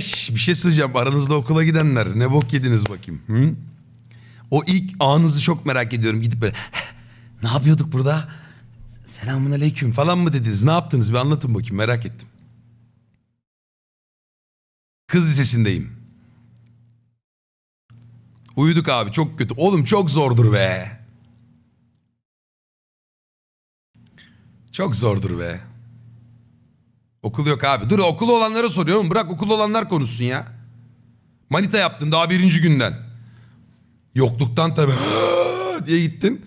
şş, bir şey söyleyeceğim. Aranızda okula gidenler ne bok yediniz bakayım. Hı? O ilk anınızı çok merak ediyorum. Gidip böyle ne yapıyorduk burada? Selamun aleyküm falan mı dediniz? Ne yaptınız? Bir anlatın bakayım merak ettim. Kız lisesindeyim. Uyuduk abi çok kötü. Oğlum çok zordur be. Çok zordur be. Okul yok abi. Dur okulu olanlara soruyorum. Bırak okul olanlar konuşsun ya. Manita yaptın daha birinci günden. Yokluktan tabii diye gittin.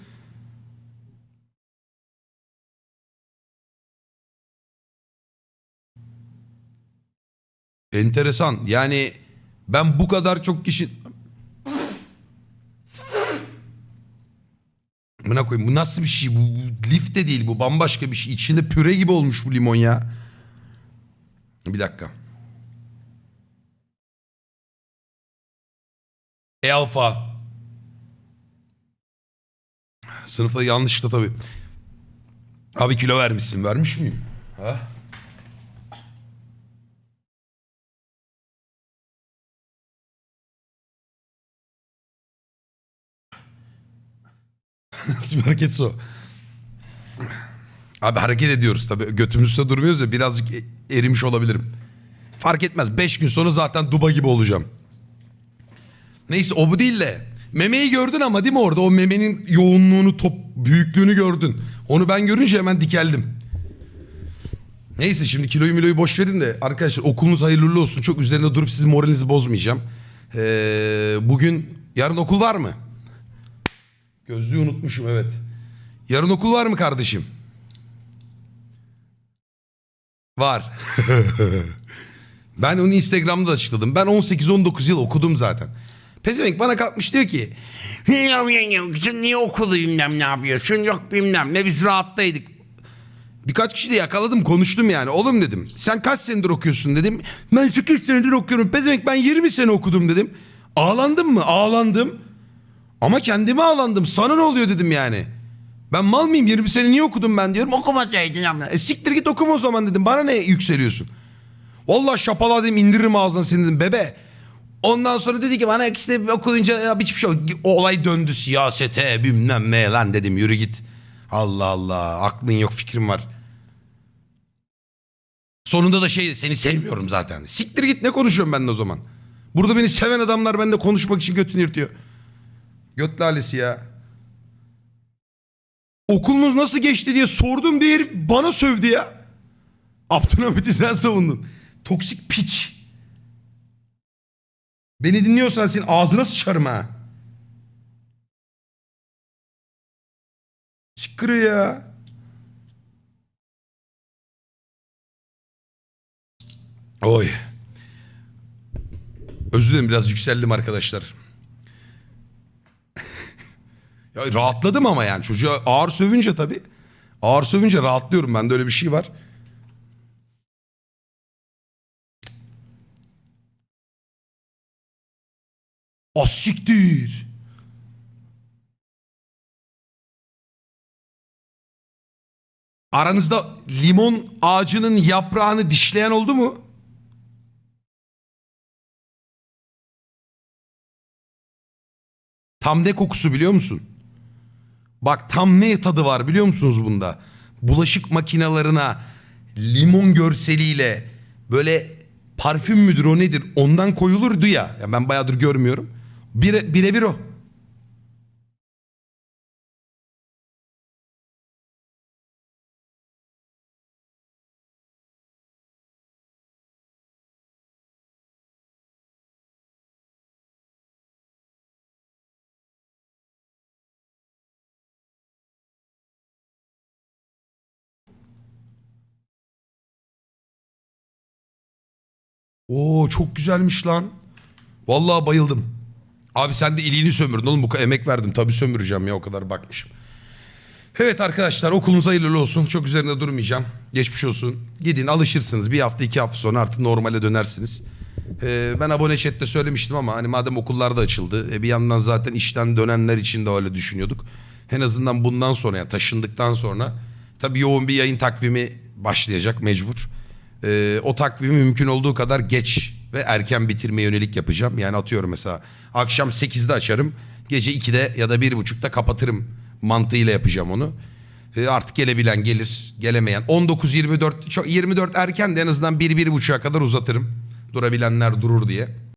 Enteresan. Yani ben bu kadar çok kişi... Buna koyayım. Bu nasıl bir şey? Bu, bu lif de değil bu. Bambaşka bir şey. İçinde püre gibi olmuş bu limon ya. Bir dakika. E alfa. Sınıfta yanlışlıkla tabii. Abi kilo vermişsin. Vermiş miyim? Ha? Nasıl bir hareketse o? Abi hareket ediyoruz tabii. Götümüz üstte durmuyoruz ya birazcık erimiş olabilirim. Fark etmez. Beş gün sonra zaten duba gibi olacağım. Neyse o bu değil de. Memeyi gördün ama değil mi orada? O memenin yoğunluğunu, top büyüklüğünü gördün. Onu ben görünce hemen dikeldim. Neyse şimdi kiloyu miloyu boş verin de arkadaşlar okulunuz hayırlı olsun. Çok üzerinde durup sizin moralinizi bozmayacağım. Ee, bugün yarın okul var mı? Gözlüğü unutmuşum evet. Yarın okul var mı kardeşim? Var. ben onu Instagram'da da açıkladım. Ben 18-19 yıl okudum zaten. Pezevenk bana kalkmış diyor ki Sen niye okulu bilmem ne yapıyorsun yok bilmem ne biz rahattaydık. birkaç kişi de yakaladım konuştum yani. Oğlum dedim sen kaç senedir okuyorsun dedim. Ben 8 senedir okuyorum. Pezevenk ben 20 sene okudum dedim. Ağlandım mı? Ağlandım. Ama kendime ağlandım. Sana ne oluyor dedim yani. Ben mal mıyım? 20 sene niye okudum ben diyorum. Okumasaydın ama. E siktir git okuma o zaman dedim. Bana ne yükseliyorsun? Vallahi şapala dedim indiririm ağzına seni dedim bebe. Ondan sonra dedi ki bana işte okuyunca ya hiçbir şey yok. O olay döndü siyasete bilmem ne lan dedim yürü git. Allah Allah aklın yok fikrin var. Sonunda da şey seni sevmiyorum zaten. Siktir git ne konuşuyorum ben de o zaman. Burada beni seven adamlar bende konuşmak için götünü yırtıyor. Göt lalesi ya. Okulunuz nasıl geçti diye sordum diye herif bana sövdü ya. Abdülhamit'i sen savundun. Toksik piç. Beni dinliyorsan senin ağzına sıçarım ha. Çıkırı ya. Oy. Özür dilerim biraz yükseldim arkadaşlar. Ya rahatladım ama yani çocuğa ağır sövünce tabii. Ağır sövünce rahatlıyorum bende öyle bir şey var. Asiktir. Aranızda limon ağacının yaprağını dişleyen oldu mu? Tam ne kokusu biliyor musun? Bak tam ne tadı var biliyor musunuz bunda? Bulaşık makinalarına limon görseliyle böyle parfüm müdür o nedir ondan koyulurdu ya. ya ben bayağıdır görmüyorum. Bire, birebir o. Oo çok güzelmiş lan. Vallahi bayıldım. Abi sen de iliğini sömürdün oğlum bu kadar emek verdim. Tabii sömüreceğim ya o kadar bakmışım. Evet arkadaşlar okulunuz hayırlı olsun. Çok üzerinde durmayacağım. Geçmiş olsun. Gidin alışırsınız. Bir hafta iki hafta sonra artık normale dönersiniz. Ee, ben abone chatte söylemiştim ama hani madem okullar da açıldı. E, bir yandan zaten işten dönenler için de öyle düşünüyorduk. En azından bundan sonra yani taşındıktan sonra tabii yoğun bir yayın takvimi başlayacak mecbur. Ee, o takvimi mümkün olduğu kadar geç ve erken bitirmeye yönelik yapacağım. Yani atıyorum mesela akşam 8'de açarım. Gece 2'de ya da 1.30'da kapatırım mantığıyla yapacağım onu. E, artık gelebilen gelir, gelemeyen. 19-24, çok 24 erken de en azından 1-1.30'a kadar uzatırım. Durabilenler durur diye.